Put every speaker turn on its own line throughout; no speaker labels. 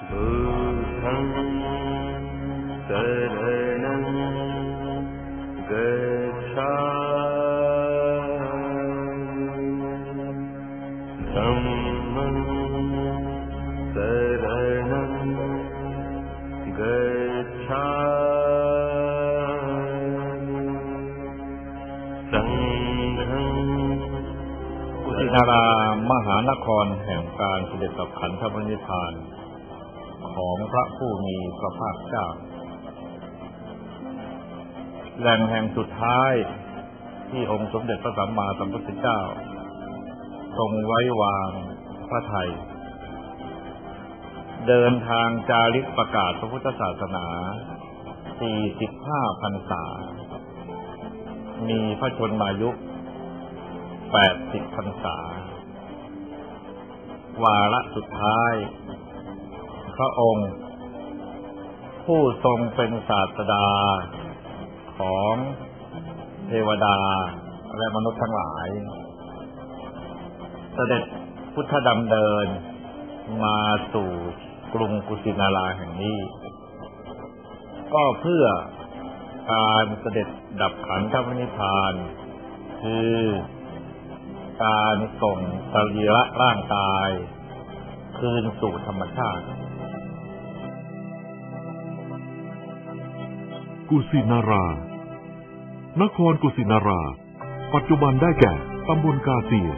นารามหานครแห่งการเสด็จสับขันธปรินิพพาน ของพระผู้มีพระภาคเจ้า แหล่งแห่งสุดท้ายที่องค์สมเด็จพระสัมมาสัมพุทธเจ้า ทรงไว้วางพระไทย เดินทางจาริกประกาศพระพุทธศาสนา 45พรรษา มีพระชนมายุ80พรรษาวาระสุดท้าย พระองค์ ผู้ทรงเป็นศาสดาของเทวดาและมนุษย์ทั้งหลาย เสด็จพุทธดำเนินมาสู่กรุงกุสินาราแห่งนี้ ก็เพื่อการเสด็จดับขันธปรินิพาน คือการส่งสรีระร่างกาย คืนสู่ธรรมชาติ
กุสินารา นครกุสินารา ปัจจุบันได้แก่ตำบลกาเซีย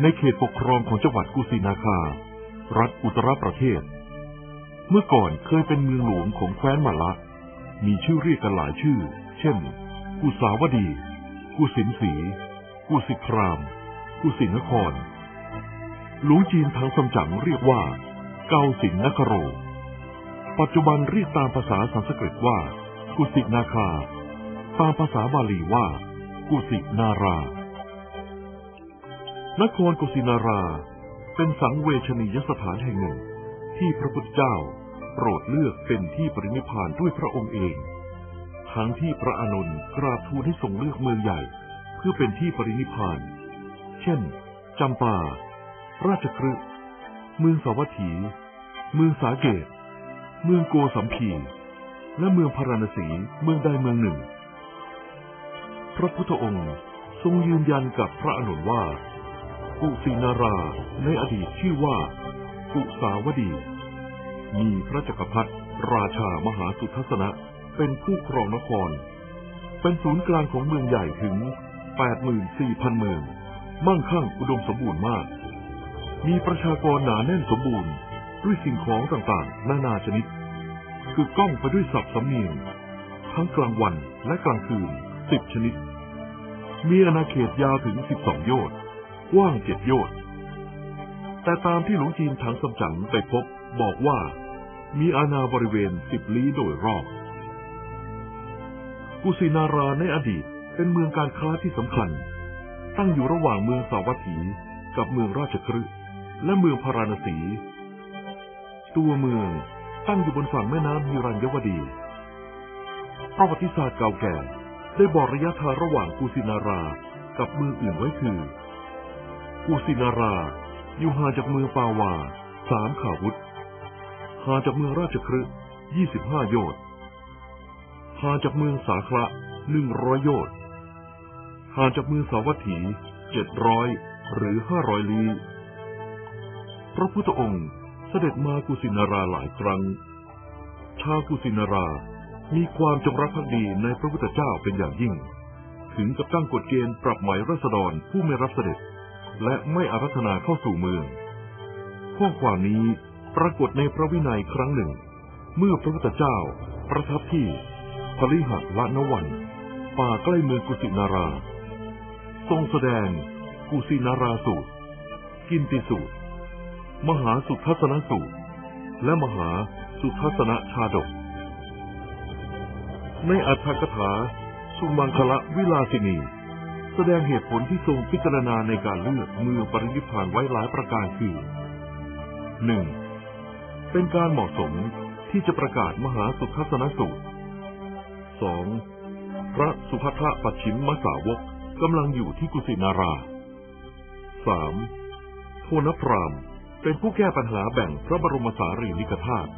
ในเขตปกครองของจังหวัดกุสินาคา รัฐอุตรประเทศ เมื่อก่อนเคยเป็นเมืองหลวงของแคว้นมะละ มีชื่อเรียกกันหลายชื่อ เช่น กุสาวดี กุสินสี กุสิคราม กุสินคร หลวงจีนทางสมจั๋งเรียกว่า เกาสินนคโร ปัจจุบันเรียกตามภาษาสันสกฤตว่า กุสินาคา ตามภาษาบาลีว่า กุสินารา นครกุสินาราเป็นสังเวชนียสถานแห่งหนึ่ง ที่พระพุทธเจ้าโปรดเลือกเป็นที่ปรินิพานด้วยพระองค์เอง ทั้งที่พระอานนท์กราบทูลให้ทรงเลือกเมืองใหญ่ เพื่อเป็นที่ปรินิพพาน เช่น จำปา ราชครึเมืองสาวัตถี เมืองสาเกต เมืองโกสัมพี และเมืองพาราณสีเมืองใดเมืองหนึ่ง พระพุทธองค์ทรงยืนยันกับพระอานนว่ากุสินาราในอดีตชื่อว่า กุสาวดี มีพระจักรพรรดิราชามหาสุทัศนะเป็นผู้ครองนคร เป็นศูนย์กลางของเมืองใหญ่ถึง 84,000 เมือง มั่งคั่งอุดมสมบูรณ์มาก มีประชากรหนาแน่นสมบูรณ์ ด้วยสิ่งของต่างๆ นานาชนิด คือกล้องไปด้วยศัพท์สำเนียงทั้งกลางวันและกลางคืนสิบชนิด มีอาณาเขตยาวถึง12โยชน์กว้างเจ็ดโยชน์แต่ตามที่หลวงจีนทางสำจังไปพบบอกว่า มีอาณาบริเวณสิบลี้โดยรอบกุสินาราในอดีตเป็นเมืองการค้าที่สำคัญ ตั้งอยู่ระหว่างเมืองสาวัตถีกับเมืองราชคฤห์และเมืองพาราณสี ตัวเมือง ตั้งอยู่บนฝั่งแม่น้ำฮิรัญยวดี ประวัติศาสตร์เก่าแก่ได้บอกระยะทางระหว่างกุสินารากับเมืองอื่นไว้คือกุสินารา อยู่ห่างจากเมืองปาวาสามขาวุธห่างจากเมืองราชคฤห์ยี่สิบห้าโยชน์ห่างจากเมืองสาคระหนึ่งร้อยโยชน์ห่างจากเมืองสาวัตถีเจ็ดร้อยหรือห้าร้อยลี้พระพุทธองค์ เสด็จมากุสินาราหลายครั้ง ชาวกุสินารามีความจงรักภักดีในพระพุทธเจ้าเป็นอย่างยิ่ง ถึงกับตั้งกฎเกณฑ์ปรับหมายรัษฎรผู้ไม่รับเสด็จ และไม่อารัธนาเข้าสู่เมือง ข้อความนี้ปรากฏในพระวินัยครั้งหนึ่ง เมื่อพระพุทธเจ้า ประทับที่พลิหัละนวัน ป่าใกล้เมืองกุสินารา ทรงแสดงกุสินาราสูตร กินติสูตร มหาสุทัศนสูตร และมหาสุทัศนชาดก ในอัฏฐกถาสุมังคละวิลาสินี แสดงเหตุผลที่ทรงพิจารณาในการเลือกเมืองปรินิพานไว้หลายประการคือหนึ่งเป็นการเหมาะสมที่จะประกาศมหาสุทัศนสูตรสองพระสุภัทปัจฉิมมสาวกกำลังอยู่ที่กุสินาราสามโทนพราม เป็นผู้แก้ปัญหาแบ่งพระบรมสารีริกธาตุ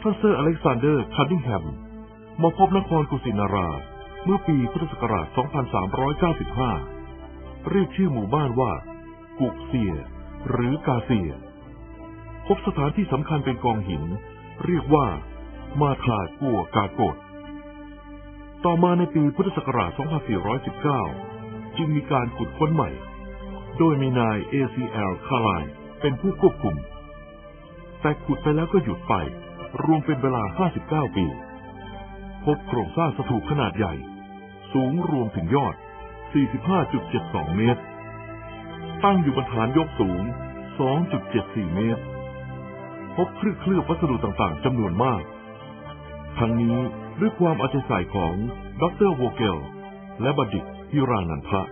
ท่านเซอร์อเล็กซานเดอร์คันดิงแฮมมาพบนครกุสินารา เมื่อปีพุทธศักราช 2395 เรียกชื่อหมู่บ้านว่า กุกเซีย หรือกาเซีย พบสถานที่สำคัญเป็นกองหิน เรียกว่า มาทากัวกาโกดต่อมาในปีพุทธศักราช 2419 จึงมีการขุดค้นใหม่ โดยมีนาย ACL คาไลเป็นผู้ควบคุม แต่ขุดไปแล้วก็หยุดไป รวมเป็นเวลา 59 ปี พบโครงสร้างสถูปขนาดใหญ่ สูงรวมถึงยอด 45.72 เมตร ตั้งอยู่บนฐานยกสูง 2.74 เมตร พบเครื่องเคลือบวัสดุต่างๆจำนวนมาก ทั้งนี้ด้วยความอาใจใส่ของดรโวเกล และบัณฑิตฮิรานันทะ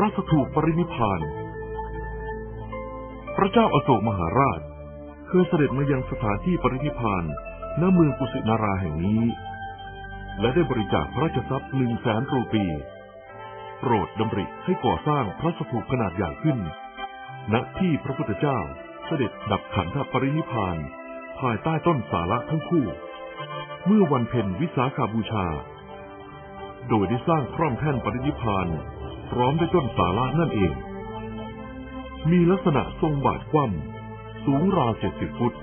ระสถูปปรินิพาน พระเจ้าอโศกมหาราช เคยเสด็จมายังสถานที่ปรินิพานณเมืองกุสินาราแห่งนี้ และได้บริจาคพระราชทรัพย์หนึ่งแสนรูปี โปรดดำริให้ก่อสร้างพระสถูปขนาดใหญ่ขึ้น ณที่พระพุทธเจ้าเสด็จดับขันธปรินิพาน ภายใต้ต้นสาระทั้งคู่ เมื่อวันเพ็ญวิสาขาบูชา โดยได้สร้างคร่อมแท่นปรินิพาน พร้อมด้วยต้นสาระนั่นเอง มีลักษณะทรงบาทคว่ำสูงราวเจ็ดสิบฟุต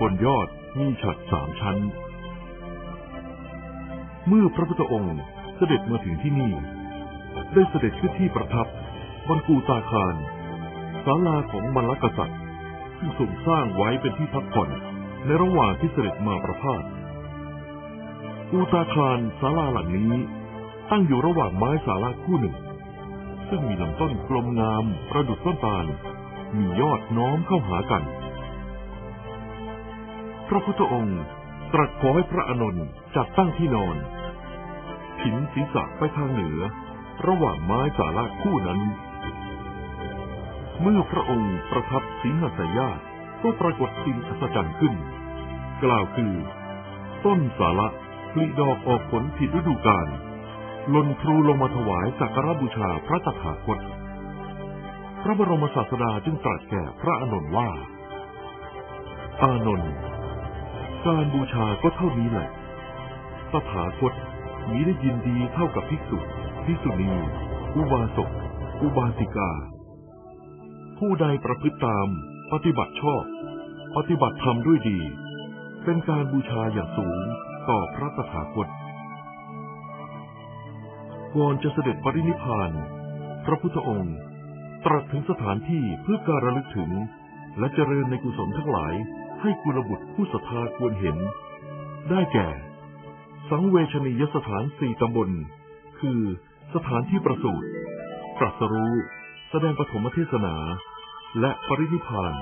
บนยอดมีฉัดสามชั้น เมื่อพระพุทธองค์เสด็จมาถึงที่นี่ ได้เสด็จขึ้นที่ประทับบนกูตาคารศาลาของมรรคกษัตริย์ ซึ่งทรงสร้างไว้เป็นที่พักผ่อนในระหว่างที่เสด็จมาประพาสกูตาคารศาลาหลังนี้ ตั้งอยู่ระหว่างไม้สาลาคู่หนึ่ง ซึ่งมีลำต้นกลมงามประดุจต้นตาล มียอดน้อมเข้าหากัน พระพุทธองค์ตรัสขอให้พระอานนท์จัดตั้งที่นอนผินศีรษะไปทางเหนือ ระหว่างไม้สาลาคู่นั้น เมื่อพระองค์ประทับสิงหสยาตก็ปรากฏสิ่งอัศจรรย์ขึ้น กล่าวคือ ต้นสาระผลิดอกออกผลผิดฤดูกาล ลนครูลงมาถวายสักการบูชาพระตถาคต พระบรมศาสดาจึงตรัสแก่พระอานนท์ว่า อานนท์การบูชาก็เท่านี้แหละตถาคตมีได้ยินดีเท่ากับภิกษุ ภิกษุณี อุบาสก อุบาสิกา ผู้ใดประพฤติตาม ปฏิบัติชอบ ปฏิบัติธรรมด้วยดี เป็นการบูชาอย่างสูงต่อพระตถาคต ก่อนจะเสด็จปรินิพาน พระพุทธองค์ ตรัสถึงสถานที่เพื่อการระลึกถึง และเจริญในกุศลทั้งหลาย ให้กุลบุตรผู้ศรัทธาควรเห็น ได้แก่ สังเวชนียสถานสี่ตำบล คือสถานที่ประสูติตรัสรู้ แสดงปฐมเทศนา และปรินิพพาน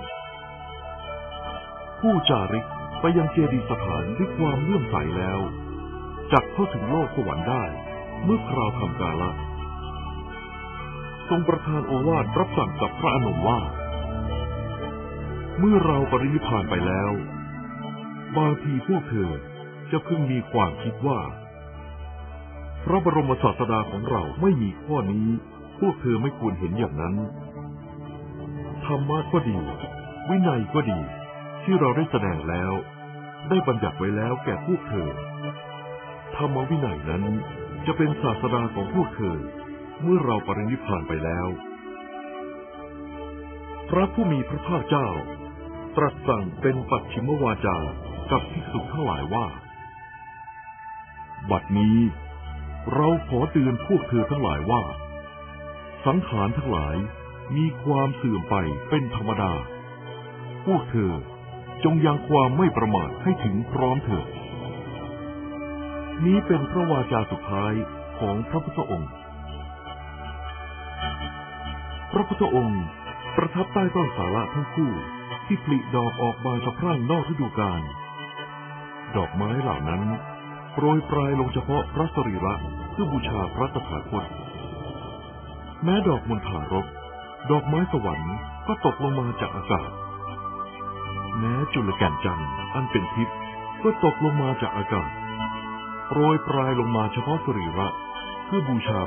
ผู้จาริกไปยังเจดีย์สถานด้วยความเลื่อมใสแล้วจักเข้าถึงโลกสวรรค์ได้ เมื่อคราวทำกาละทรงประทานโอวาทรับสั่งกับพระอนนท์ว่า เมื่อเราปรินิพพานไปแล้ว บางทีพวกเธอจะเพิ่งมีความคิดว่า พระบรมศาสดาของเราไม่มีข้อนี้ พวกเธอไม่ควรเห็นอย่างนั้น ธรรมะก็ดี วินัยก็ดี ที่เราได้แสดงแล้ว ได้บัญญัติไว้แล้วแก่พวกเธอ ธรรมวินัยนั้น จะเป็นศาสดาของพวกเธอ เมื่อเราปรินิพานไปแล้ว พระผู้มีพระภาคเจ้า ตรัสสั่งเป็นปัจฉิมวาจากับภิกษุทั้งหลายว่า บัดนี้ เราขอเตือนพวกเธอทั้งหลายว่า สังขารทั้งหลายมีความเสื่อมไปเป็นธรรมดา พวกเธอจงยังความไม่ประมาทให้ถึงพร้อมเถิด นี้เป็นพระวาจาสุดท้ายของพระพุทธองค์ พระพุทธองค์ประทับใต้ต้นสาระทั้งคู่ที่ผลิดอกออกบานสะพรั่งนอกฤดูกาล ดอกไม้เหล่านั้นโปรยปลายลงเฉพาะพระสรีระเพื่อบูชาพระตถาคต แม้ดอกมณฑารก ดอกไม้สวรรค์ก็ตกลงมาจากอากาศ แม้จุลแก่นจันทร์อันเป็นทิพย์ก็ตกลงมาจากอากาศ โปรยปลายลงมาเฉพาะสรีระเพื่อบูชา